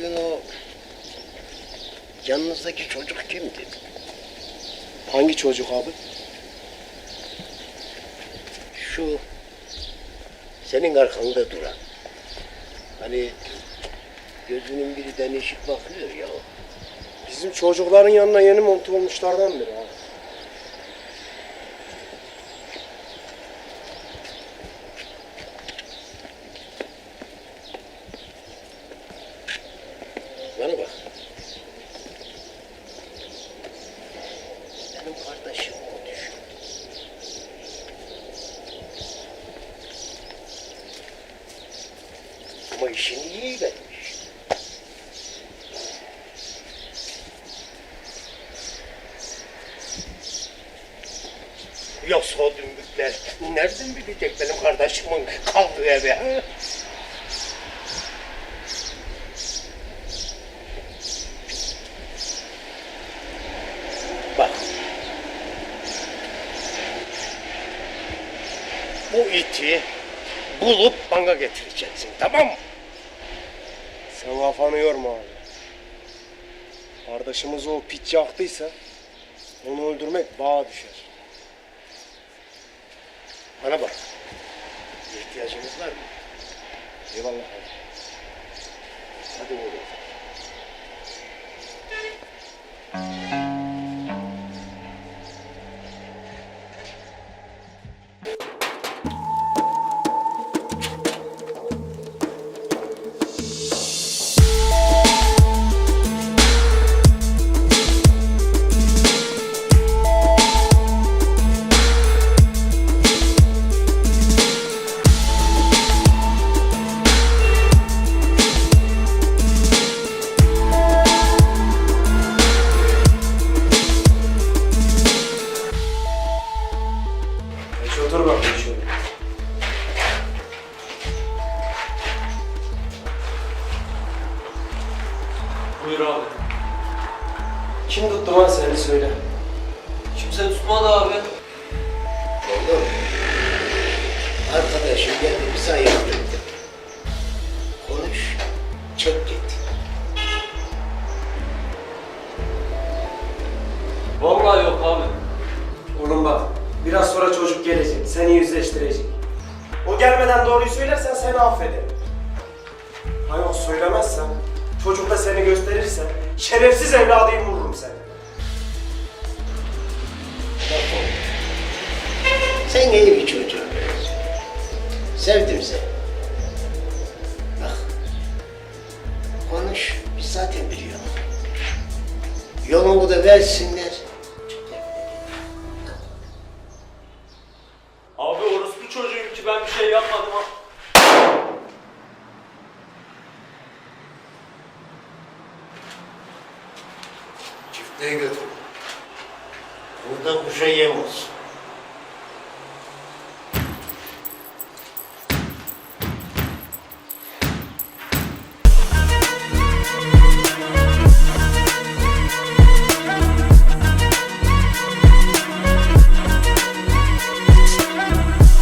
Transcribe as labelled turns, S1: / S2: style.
S1: gün o yanınızdaki çocuk kimdi?
S2: Hangi çocuk abi?
S1: Şu senin arkanda duran. Hani gözünün biri denişik bakıyor ya.
S2: Bizim çocukların yanına yeni monte olmuşlardan biri abi.
S1: Bana bak. Benim kardeşim o düşün. Ama işini iyi vermiş. Yoksa o nereden bilecek benim kardeşimin kaldığı evi? Bak. Bu iti bulup bana getireceksin tamam mı?
S2: Sen kafanı yorma abi. Kardeşimiz o piç yaktıysa onu öldürmek bağa düşer.
S1: Bana bak. Bir ihtiyacınız var mı?
S2: Eyvallah abi.
S1: Hadi oğlum.
S2: Otur bakayım şöyle.
S3: Buyur abi.
S2: Kim tuttu lan seni söyle.
S3: Kimse tutmadı abi.
S1: Oğlum. Arkadaşım geldi bize ayırdı. Konuş. Çek git.
S2: Biraz sonra çocuk gelecek. Seni yüzleştirecek. O gelmeden doğruyu söylersen seni affederim. Ha yok söylemezsen, çocuk da seni gösterirse şerefsiz evladıyım vururum seni.
S1: Sen iyi bir çocuğun. Sevdim seni. Bak. Konuş. Biz zaten biliyoruz. Yolunu da versinler. Çiftliğe götür. Burada kuşa yem olsun.